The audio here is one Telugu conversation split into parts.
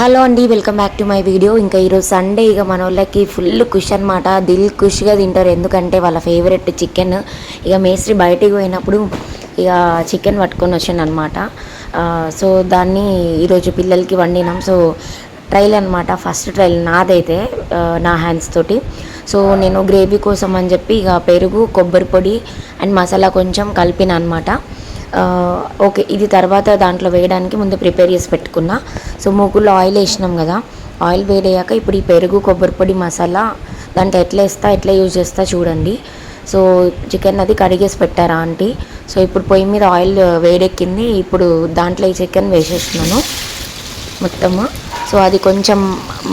హలో అండి welcome back to my video. ఇంకా ఈరోజు సండే ఇక మన వాళ్ళకి ఫుల్ కుష్ అనమాట దిల్ ఖుషిగా తింటారు. ఎందుకంటే వాళ్ళ ఫేవరెట్ చికెన్ ఇక మేస్త్రి బయటికి పోయినప్పుడు ఇక చికెన్ పట్టుకొని వచ్చాను అనమాట సో దాన్ని ఈరోజు పిల్లలకి వండినాం. సో ట్రైల్ అనమాట ఫస్ట్ ట్రైల్ నాదైతే నా హ్యాండ్స్ తోటి. సో నేను గ్రేవీ కోసం అని చెప్పి ఇక పెరుగు కొబ్బరి పొడి అండ్ మసాలా కొంచెం కలిపిన అనమాట ఓకే ఇది తర్వాత దాంట్లో వేయడానికి ముందు ప్రిపేర్ చేసి పెట్టుకున్నా. సో మూకుల్లో ఆయిల్ వేసినాం కదా ఆయిల్ వేడయ్యాక ఇప్పుడు ఈ పెరుగు కొబ్బరి పొడి మసాలా దాంట్లో ఎట్లా వేస్తా ఎట్లా యూజ్ చేస్తా చూడండి. సో చికెన్ అది కడిగేసి పెట్టారా ఆంటీ? సో ఇప్పుడు పొయ్యి మీద ఆయిల్ వేడెక్కింది ఇప్పుడు దాంట్లో ఈ చికెన్ వేసేస్తున్నాను మొత్తము. సో అది కొంచెం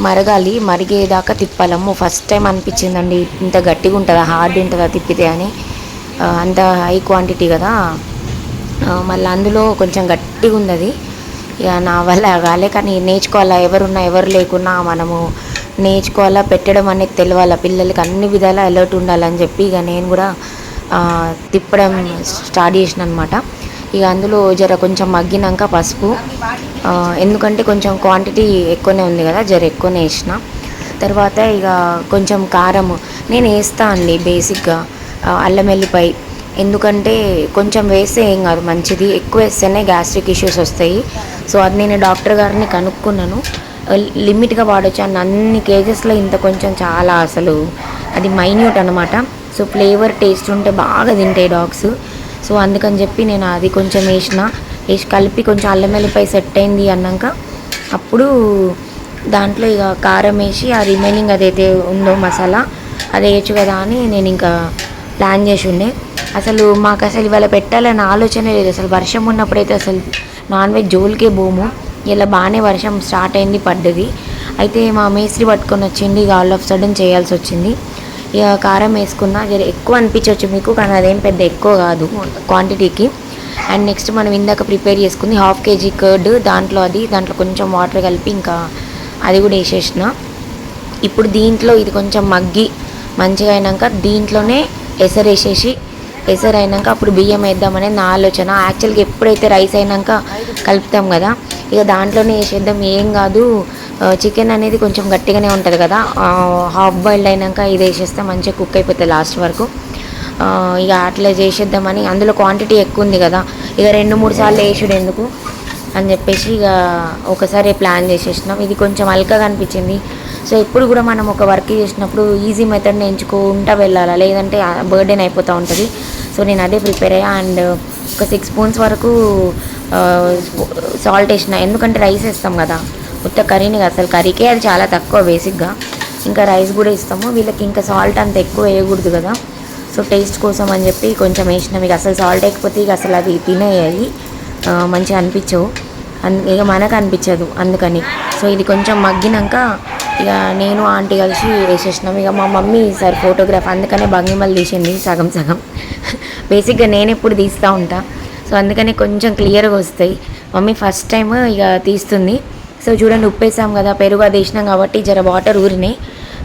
మరగాలి మరిగేదాకా తిప్పాలము ఫస్ట్ టైం అనిపించిందండి ఇంత గట్టిగా ఉంటుందా హార్డ్ ఉంటుందా తిప్పితే అని. అంత హై క్వాంటిటీ కదా. మళ్ళీ అందులో కొంచెం గట్టిగా ఉంది అది ఇక నా వల్ల కాలే కానీ నేర్చుకోవాలా? ఎవరున్నా ఎవరు లేకున్నా మనము నేర్చుకోవాలా? పెట్టడం అనేది తెలియాలా పిల్లలకి అన్ని విధాలా అలర్ట్ ఉండాలని చెప్పి ఇక నేను కూడా తిప్పడం స్టార్ట్ చేసిన అనమాట ఇక అందులో జర కొంచెం మగ్గినాక పసుపు ఎందుకంటే కొంచెం క్వాంటిటీ ఎక్కువనే ఉంది కదా జర ఎక్కువనే వేసిన. తర్వాత ఇక కొంచెం కారం నేను వేస్తా అండి బేసిక్గా. అల్లం వెల్లిపాయ ఎందుకంటే కొంచెం వేస్తే ఏం కాదు మంచిది. ఎక్కువ వేస్తేనే గ్యాస్ట్రిక్ ఇష్యూస్ వస్తాయి. సో అది నేను డాక్టర్ గారిని కనుక్కున్నాను. లిమిట్గా వాడచ్చు. అండ్ అన్ని కేజెస్లో ఇంత కొంచెం చాలా అసలు అది మైన్యూట్ అనమాట సో ఫ్లేవర్ టేస్ట్ ఉంటే బాగా తింటాయి డాగ్స్ సో అందుకని చెప్పి నేను అది కొంచెం వేసిన. వేసి కలిపి కొంచెం అల్లం వెల్లిపై సెట్ అయింది అన్నాక అప్పుడు దాంట్లో ఇక కారం వేసి ఆ రిమైనింగ్ అదైతే ఉందో మసాలా అది వేయచ్చు కదా అని నేను ఇంకా ప్లాన్ చేసి ఉండే అసలు మాకు అసలు ఇవాళ పెట్టాలని ఆలోచనే లేదు. అసలు వర్షం ఉన్నప్పుడైతే అసలు నాన్ వెజ్ జోలికే పోము. ఇలా బాగానే వర్షం స్టార్ట్ అయింది పడ్డది. అయితే మా మేస్త్రి పట్టుకొని వచ్చింది. ఇక ఆల్ ఆఫ్ సడన్ చేయాల్సి వచ్చింది. ఇక కారం వేసుకున్నా. జర ఎక్కువ అనిపించవచ్చు మీకు కానీ అదేం పెద్ద ఎక్కువ కాదు క్వాంటిటీకి అండ్ నెక్స్ట్ మనం ఇందాక ప్రిపేర్ చేసుకుంది హాఫ్ కేజీ కర్డ్ దాంట్లో అది దాంట్లో కొంచెం వాటర్ కలిపి ఇంకా అది కూడా వేసేసిన. ఇప్పుడు దీంట్లో ఇది కొంచెం మగ్గి మంచిగా అయినాక దీంట్లోనే ఎసరు వేసేసి ఎసరు అయినాక అప్పుడు బియ్యం వేద్దామనే నా ఆలోచన. యాక్చువల్గా ఎప్పుడైతే రైస్ అయినాక కలుపుతాం కదా ఇక దాంట్లోనే వేసేద్దాం. ఏం కాదు చికెన్ అనేది కొంచెం గట్టిగానే ఉంటుంది కదా. హాఫ్ బాయిల్డ్ అయినాక ఇది వేసేస్తే మంచిగా కుక్ అయిపోతుంది లాస్ట్ వరకు. ఇక అట్లా చేసేద్దామని అందులో క్వాంటిటీ ఎక్కువ ఉంది కదా. ఇక రెండు మూడు సార్లు వేసుడు ఎందుకు? అని చెప్పేసి ఇక ఒకసారి ప్లాన్ చేసేసినాం. ఇది కొంచెం అల్కగా అనిపించింది. సో ఎప్పుడు కూడా మనం ఒక వర్క్ చేసినప్పుడు ఈజీ మెథడ్ని ఎంచుకుంటా వెళ్ళాలి? లేదంటే బర్డెన్ అయిపోతూ ఉంటుంది. సో నేను అదే ప్రిపేర్ అయ్యా. అండ్ ఒక సిక్స్ స్పూన్స్ వరకు సాల్ట్ వేసిన ఎందుకంటే రైస్ వేస్తాం కదా. ఉత్త కర్రీని అసలు కర్రీకే అది చాలా తక్కువ బేసిక్గా. ఇంకా రైస్ కూడా ఇస్తాము. వీళ్ళకి ఇంకా సాల్ట్ అంత ఎక్కువ వేయకూడదు కదా. సో టేస్ట్ కోసం అని చెప్పి కొంచెం వేసినాం. ఇక అసలు సాల్ట్ వేయకపోతే ఇక అసలు అది తినేయాలి మంచిగా అనిపించవు. అన్ ఇక మనకు అనిపించదు అందుకని. సో ఇది కొంచెం మగ్గినాక ఇక నేను ఆంటీ కలిసి వేసేసినాం ఇక మా మమ్మీ సార్ ఫోటోగ్రాఫ్ అందుకనే భంగిమలు తీసింది సగం సగం. బేసిక్గా నేను ఎప్పుడు తీస్తూ ఉంటా. సో అందుకనే కొంచెం క్లియర్గా వస్తాయి. మమ్మీ ఫస్ట్ టైం ఇక తీస్తుంది. సో చూడండి ఉప్పేసాం కదా పెరుగు అది వేసినాం కాబట్టి జర వాటర్ ఊరినాయి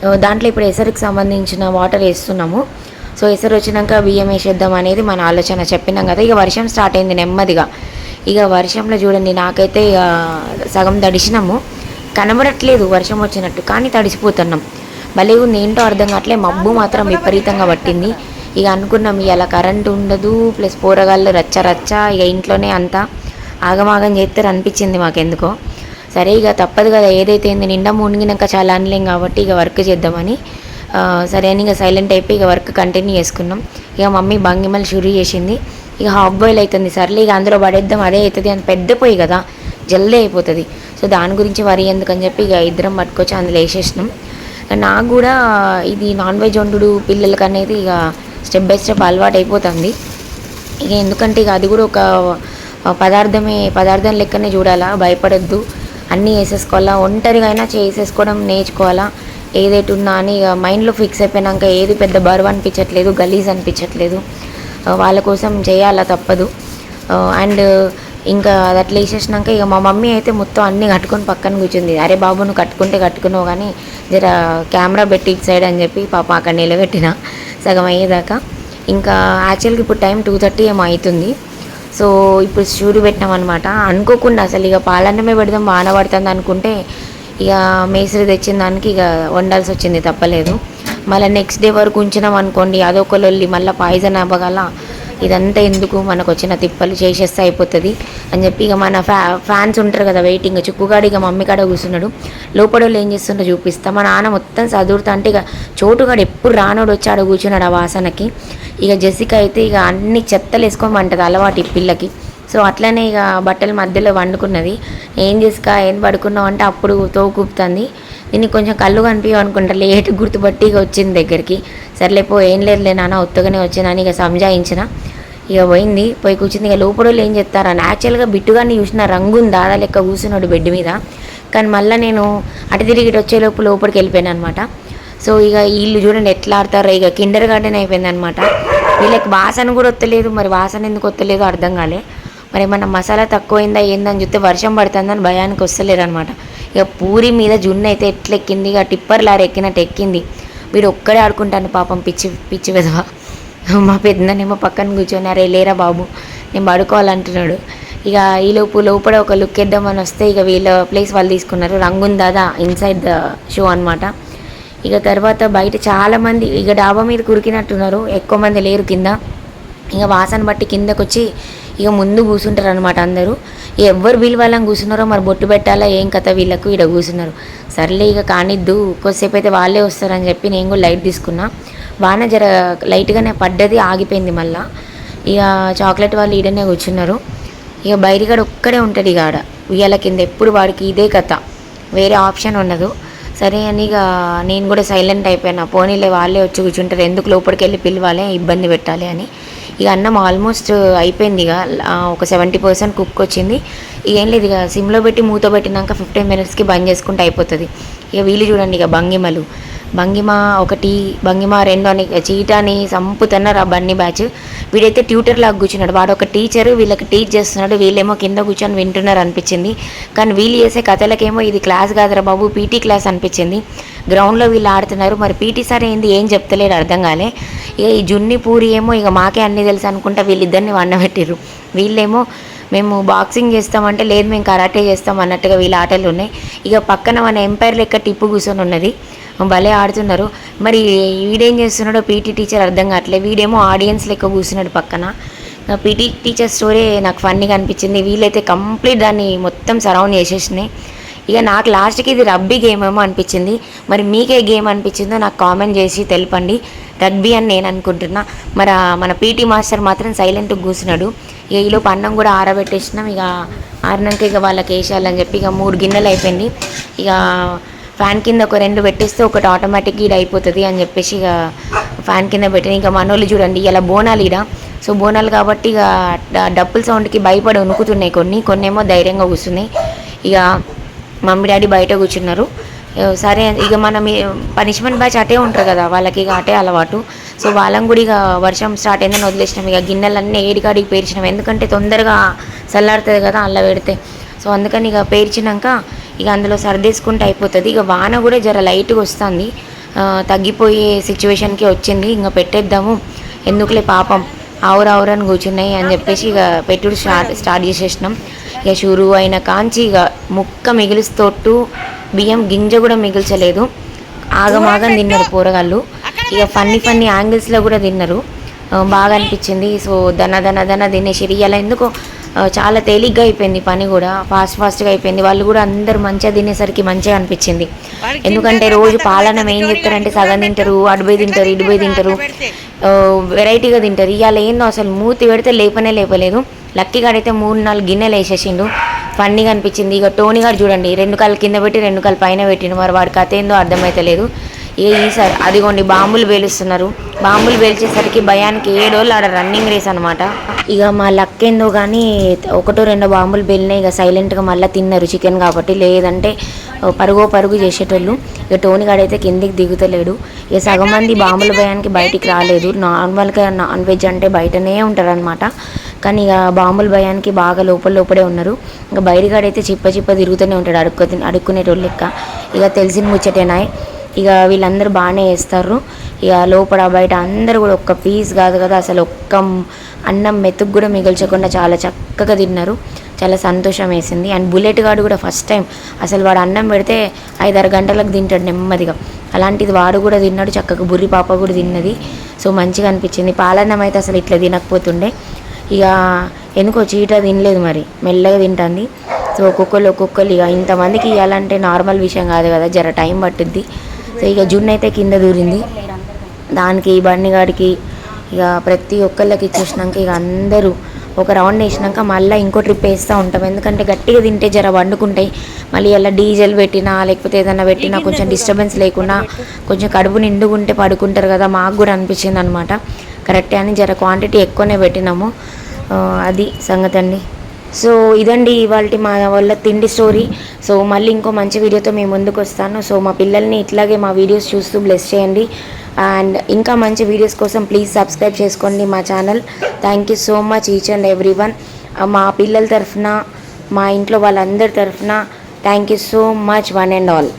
uh, దాంట్లో ఇప్పుడు ఎసరుకు సంబంధించిన వాటర్ వేస్తున్నాము. సో ఎసరు వచ్చినాక బియ్యం వేసేద్దాం అనేది మన ఆలోచన. చెప్పినాం కదా ఇక వర్షం స్టార్ట్ అయింది నెమ్మదిగా. ఇక వర్షంలో చూడండి నాకైతే ఇక సగం తడిసినాము. కనబడట్లేదు వర్షం వచ్చినట్టు. కానీ తడిసిపోతున్నాం. భలే ఉంది ఏంటో అర్థం కావట్లే. మబ్బు మాత్రం విపరీతంగా పట్టింది. ఇక అనుకున్నాం ఇలా కరెంట్ ఉండదు ప్లస్ పోరగాళ్ళు రచ్చ రచ్చ ఇక ఇంట్లోనే అంతా ఆగమాగం చేస్తారు అనిపించింది మాకెందుకో. సరే ఇక తప్పదు కదా ఏదైతే నిండా మునిగినాక చాలా అనలేం కాబట్టి ఇక వర్క్ చేద్దామని. సరే అని ఇక సైలెంట్ అయిపోయి ఇక వర్క్ కంటిన్యూ చేసుకున్నాం. ఇక మమ్మీ భంగిమలు షురూ చేసింది. ఇక హాఫ్ బాయిల్ అవుతుంది సర్లే ఇక అందులో పడేద్దాం అదే అవుతుంది అని పెద్ద పోయి కదా. జల్దీ అయిపోతుంది. సో దాని గురించి వరి ఎందుకని చెప్పి ఇక ఇద్దరం పట్టుకొచ్చి అందులో వేసేసినాం. నాకు కూడా ఇది నాన్ వెజ్ వండుడు పిల్లలకి అనేది ఇక స్టెప్ బై స్టెప్ అలవాటు అయిపోతుంది ఇక ఎందుకంటే ఇక అది కూడా ఒక పదార్థమే పదార్థం లెక్కనే చూడాలా భయపడద్దు. అన్నీ వేసేసుకోవాలా ఒంటరిగా అయినా చేసేసుకోవడం నేర్చుకోవాలా. ఏదైతే ఉన్నా అని ఇక మైండ్లో ఫిక్స్ అయిపోయినాక ఏది పెద్ద బరువు అనిపించట్లేదు గలీజ్ అనిపించట్లేదు. వాళ్ళ కోసం చేయాలా తప్పదు. అండ్ ఇంకా అది అట్లా వేసేసినాక ఇక మా మమ్మీ అయితే మొత్తం అన్నీ కట్టుకొని పక్కన కూర్చుంది. అరే బాబు నువ్వు కట్టుకుంటే కట్టుకున్నావు కానీ జర కెమెరా పెట్టి ఇటు సైడ్ అని చెప్పి పాప అక్కడ నిలబెట్టిన. సగం అయ్యేదాకా. ఇంకా యాక్చువల్గా ఇప్పుడు టైం టూ థర్టీ ఏమో అవుతుంది సో ఇప్పుడు షూరు పెట్టినాం అనమాట అనుకోకుండా అసలు ఇక పాలన్నమే పెడదాం వాన పడుతుంది అనుకుంటే ఇక మేస్త్రి తెచ్చిన దానికి ఇక వండాల్సి వచ్చింది తప్పలేదు. మళ్ళీ నెక్స్ట్ డే వరకు ఉంచినాం అనుకోండి అదొక లొల్లి మళ్ళీ పాయిజన్ అవ్వగల ఇదంతా ఎందుకు మనకు వచ్చిన తిప్పలు చేసేస్తే అయిపోతుంది అని చెప్పి ఇక మన ఫ్యా ఫ్యాన్స్ ఉంటారు కదా వెయిటింగ్ చుక్కుగాడు ఇక మమ్మీ కాడ కూర్చున్నాడు. లోపడోళ్ళు వాళ్ళు ఏం చేస్తుండో చూపిస్తా. మా నాన్న మొత్తం చదువుతా అంటే ఇక చోటుగాడు ఎప్పుడు రానోడు వచ్చి ఆడ కూర్చున్నాడు ఆ వాసనకి. ఇక జెసిక అయితే ఇక అన్ని చెత్తలు వేసుకోమంటది అలవాటు ఈ పిల్లకి. సో అట్లనే ఇక బట్టల మధ్యలో వండుకున్నది. ఏం చేసుక ఏం పడుకున్నావు అంటే అప్పుడు తోకూపుతుంది నేను కొంచెం కళ్ళు కనిపించవు అనుకుంటా. లేట్ గుర్తుపట్టి ఇక వచ్చింది దగ్గరికి. సర్లేపో ఏం లేదులే నాన్న ఒత్తుగానే వచ్చిందని ఇక సంజాయించిన. ఇక పోయింది పోయి కూర్చుంది. ఇక లోపడోళ్ళు ఏం చెప్తారా? యాక్చువల్గా బిట్టుగాని చూసిన రంగు ఉంది ఆడ లెక్క కూర్చున్నాడు బెడ్ మీద. కానీ మళ్ళీ నేను అటు తిరిగి ఇటు వచ్చే లోపు లోపలికి వెళ్ళిపోయాను అనమాట సో ఇక వీళ్ళు చూడండి ఎట్లా ఆడతారో ఇక కిండర్ గార్డెన్ అయిపోయింది అనమాట వీళ్ళకి వాసన కూడా వత్తలేదు. మరి వాసన ఎందుకు వత్తలేదు అర్థం కాలే. మరి ఏమన్నా మసాలా తక్కువైందా ఏందని చూస్తే వర్షం పడుతుందని భయానికి వస్తలేరు అనమాట ఇక పూరి మీద జున్ను అయితే ఎట్లా ఎక్కింది ఇక టిప్పర్ లారీ ఎక్కినట్టు ఎక్కింది. వీడు ఒక్కడే ఆడుకుంటాను పాపం పిచ్చి పిచ్చి విధవ. మా పెద్దనేమో పక్కన కూర్చొని అరే లేరా బాబు నేను పడుకోవాలంటున్నాడు. ఇక ఈ లోపు లోపల ఒక లుక్ వేద్దామని వస్తే ఇక వీళ్ళ ప్లేస్ వాళ్ళు తీసుకున్నారు. రంగున్ దాదా ఇన్సైడ్ ద షో అన్నమాట. ఇక తర్వాత బయట చాలామంది ఇక డాబా మీద కురికినట్టున్నారు. ఎక్కువ మంది లేరు కింద. ఇక వాసన బట్టి కిందకు వచ్చి ఇక ముందు కూర్చుంటారు అనమాట అందరూ. ఎవరు వీళ్ళు వాళ్ళని కూర్చున్నారో మరి బొట్టు పెట్టాలా ఏం కథ వీళ్ళకు ఇక్కడ కూర్చున్నారు సర్లే ఇక కానిద్దు కొద్దిసేపు అయితే వాళ్ళే వస్తారని చెప్పి నేను కూడా లైట్ తీసుకున్నా. వాన జర లైట్గానే పడ్డది ఆగిపోయింది మళ్ళా. ఇక చాక్లెట్ వాళ్ళు ఈడనే కూర్చున్నారు. ఇక బయటికాడ ఒక్కడే ఉంటుంది ఇక ఆడ. ఉయ్యాల కింద ఎప్పుడు వాడికి ఇదే కథ. వేరే ఆప్షన్ ఉండదు. సరే అని ఇక నేను కూడా సైలెంట్ అయిపోయినా. పోనీలే వాళ్ళే వచ్చి కూర్చుంటారు. ఎందుకు లోపలికి వెళ్ళి పిలవాలి ఇబ్బంది పెట్టాలి అని. ఇక అన్నం ఆల్మోస్ట్ అయిపోయింది ఇక. ఒక సెవెంటీ పర్సెంట్ కుక్ వచ్చింది. ఇక ఏం లేదు ఇక సిమ్లో పెట్టి మూత పెట్టినాక ఫిఫ్టీన్ మినిట్స్కి బంద్ చేసుకుంటే అయిపోతుంది. ఇక వీళ్ళు చూడండి ఇక భంగిమలు. భంగిమ ఒకటి భంగిమ రెండు అని చీటాని సంపుతున్నారు ఆ బన్నీ బ్యాచ్. వీడైతే ట్యూటర్ లాగా కూర్చున్నాడు. వాడు ఒక టీచర్ వీళ్ళకి టీచ్ చేస్తున్నాడు. వీళ్ళేమో కింద కూర్చొని వింటున్నారు అనిపించింది. కానీ వీళ్ళు చేసే కథలకేమో ఇది క్లాస్ కాదురా బాబు పీటీ క్లాస్ అనిపించింది. గ్రౌండ్లో వీళ్ళు ఆడుతున్నారు. మరి పీటీ సార్ ఏంది? ఏం చెప్తలేడు అర్థం కాలే. ఇక ఈ జున్ని పూరి ఏమో ఇక మాకే అన్నీ తెలుసు అనుకుంటా వీళ్ళిద్దరిని వండబెట్టిర్రు. వీళ్ళేమో మేము బాక్సింగ్ చేస్తామంటే లేదు మేము కరాటే చేస్తాం అన్నట్టుగా వీళ్ళ ఆటలు ఉన్నాయి. ఇక పక్కన మన ఎంపైర్ లెక్క టిప్పు కూర్చొని ఉన్నది. భలే ఆడుతున్నారు. మరి వీడేం చేస్తున్నాడో పీటీ టీచర్ అర్థం కావట్లేదు వీడేమో ఆడియన్స్ లెక్క కూర్చున్నాడు పక్కన. పీటీ టీచర్ స్టోరీ నాకు ఫన్నీగా అనిపించింది. వీళ్ళైతే కంప్లీట్ దాన్ని మొత్తం సరౌండ్ చేసేసినాయి. ఇక నాకు లాస్ట్కి ఇది రబ్బీ గేమ్ ఏమో అనిపించింది. మరి మీకే గేమ్ అనిపించిందో నాకు కామెంట్ చేసి తెలపండి. రగ్బీ అని నేను అనుకుంటున్నా. మరి మన పీటీ మాస్టర్ మాత్రం సైలెంట్గా కూర్చున్నాడు. ఇక ఈలోపు అన్నం కూడా ఆరబెట్టేసినాం. ఇక ఆరినాక ఇక వాళ్ళకి వేసేయాలని చెప్పి ఇక మూడు గిన్నెలు అయిపోయింది. ఇక ఫ్యాన్ కింద ఒక రెండు పెట్టేస్తే ఒకటి ఆటోమేటిక్గా ఇది అయిపోతుంది అని చెప్పేసి ఇక ఫ్యాన్ కింద పెట్టిన. ఇంకా మనోళ్ళు చూడండి ఇలా బోనాలు ఈడ సో బోనాలు కాబట్టి ఇక డ- డప్పుల సౌండ్కి భయపడి వణుకుతున్నాయి కొన్ని. కొన్ని ఏమో ధైర్యంగా కూర్చున్నాయి. ఇక మమ్మీ డాడీ బయట కూర్చున్నారు. సరే ఇక మనం పనిష్మెంట్ బ్యాచ్ అటే ఉంటారు కదా వాళ్ళకి ఇక అటే అలవాటు. సో వాళ్ళం కూడా ఇక వర్షం స్టార్ట్ అయిందని వదిలేసినాం. ఇక గిన్నెలన్నీ ఏడికాడికి పేర్చినాం. ఎందుకంటే తొందరగా చల్లారుతుంది కదా అల్ల పెడితే. సో అందుకని ఇక పేర్చినాక ఇక అందులో సర్దేసుకుంటే అయిపోతుంది. ఇక వాన కూడా జర లైట్గా వస్తుంది. తగ్గిపోయే సిచ్యువేషన్కి వచ్చింది. ఇంకా పెట్టేద్దాము. ఎందుకులే పాపం. ఆవురు ఆవురని కూర్చున్నాయి అని చెప్పేసి ఇక పెట్టుడు స్టార్ట్ స్టార్ట్ చేసేసినాం. ఇక షురు అయిన కాంచి ఇక ముక్క మిగిలిస్తోట్టు బియ్యం గింజ కూడా మిగిల్చలేదు. ఆగమాగం తిన్నారు కూరగాళ్ళు ఇక ఫన్నీ ఫన్నీ యాంగిల్స్లో కూడా తిన్నారు. బాగా అనిపించింది. సో దన దన దన తినేసి ఇవాళ ఎందుకో చాలా తేలిగ్గా అయిపోయింది పని కూడా. ఫాస్ట్ ఫాస్ట్గా అయిపోయింది. వాళ్ళు కూడా అందరు మంచిగా తినేసరికి మంచిగా అనిపించింది. ఎందుకంటే రోజు పాలనం ఏం చెప్తారంటే సగం తింటారు అడుబై తింటారు ఇడుబై తింటారు. వెరైటీగా తింటారు. ఇవాళ ఏందో అసలు మూతి పెడితే లేపనే లేపలేదు. లక్కీ గాడైతే మూడు నాలుగు గిన్నెలు వేసేసిండు. ఫన్నీగా అనిపించింది. ఇక టోనీ గారు చూడండి. రెండు కాళ్ళు కింద పెట్టి రెండు కాళ్ళు పైన పెట్టిండు. మరి వాడి కథ ఏందో అర్థమైతలేదు. ఏ ఈసారి అదిగోండి బాంబులు పేలుస్తున్నారు. బాంబులు పేల్చేసరికి భయానికి ఏడోళ్ళు ఆడ రన్నింగ్ రేస్ అనమాట ఇక మా లక్ ఏందో కానీ ఒకటో రెండో బాంబులు పేలినాయి. ఇక సైలెంట్గా మళ్ళీ తిన్నారు చికెన్ కాబట్టి. లేదంటే పరుగో పరుగు చేసేటోళ్ళు. ఇక టోని కాడైతే కిందికి దిగుతలేడు. ఇక సగం మంది బాంబుల భయానికి బయటికి రాలేదు. నార్మల్గా నాన్ వెజ్ అంటే బయటనే ఉంటారనమాట కానీ ఇక బాంబుల భయానికి బాగా లోపల లోపడే ఉన్నారు. ఇంకా బయటగాడైతే చిప్ప చిప్ప తిరుగుతూనే ఉంటాడు అడుక్కు అడుక్కునేటోళ్ళు లెక్క. ఇక తెలిసిన ముచ్చటేనాయి. ఇక వీళ్ళందరూ బాగానే వేస్తారు ఇక లోపల బయట అందరూ కూడా ఒక్క పీస్ కాదు కదా అసలు ఒక్క అన్నం మెతుకు కూడా మిగల్చకుండా చాలా చక్కగా తిన్నారు. చాలా సంతోషం వేసింది. అండ్ బుల్లెట్ గాడు కూడా ఫస్ట్ టైం అసలు వాడు అన్నం పెడితే ఐదారు గంటలకు తింటాడు నెమ్మదిగా. అలాంటిది వాడు కూడా తిన్నాడు చక్కగా బుర్రి పాప కూడా తిన్నది. సో మంచిగా అనిపించింది. పాలన్నం అయితే అసలు ఇట్లా తినకపోతుండే. ఇక ఎందుకో చీట తినలేదు మరి మెల్లగా తింటుంది. సో ఒక్కొక్కరు ఒక్కొక్కరు ఇక ఇంతమందికి ఇవ్వాలంటే నార్మల్ విషయం కాదు కదా జర టైం పట్టుద్ది. సో ఇక జున్ను అయితే కింద దూరింది. దానికి బండిగాడికి ఇక ప్రతి ఒక్కళ్ళకి ఇచ్చేసినాక ఇక అందరూ ఒక రౌండ్ వేసినాక మళ్ళీ ఇంకో ట్రిప్ వేస్తూ ఉంటాం. ఎందుకంటే గట్టిగా తింటే జర వండుకుంటాయి. మళ్ళీ అలా డీజిల్ పెట్టినా లేకపోతే ఏదైనా పెట్టినా కొంచెం డిస్టర్బెన్స్ లేకుండా కొంచెం కడుపు నిండుకుంటే పడుకుంటారు కదా మాకు కూడా అనిపించింది అనమాట కరెక్టే అని జర క్వాంటిటీ ఎక్కువనే పెట్టినాము. అది సంగతి అండి. సో ఇదండి ఇవాళ మా వాళ్ళ తిండి స్టోరీ. సో మళ్ళీ ఇంకో మంచి వీడియోతో మేము ముందుకు వస్తాను. సో మా పిల్లల్ని ఇట్లాగే మా వీడియోస్ చూస్తూ బ్లెస్ చేయండి. అండ్ ఇంకా మంచి వీడియోస్ కోసం ప్లీజ్ సబ్స్క్రైబ్ చేసుకోండి మా channel thank you so much each and every one మా పిల్లల తరఫున మా ఇంట్లో వాళ్ళందరి తరఫున thank you so much one and all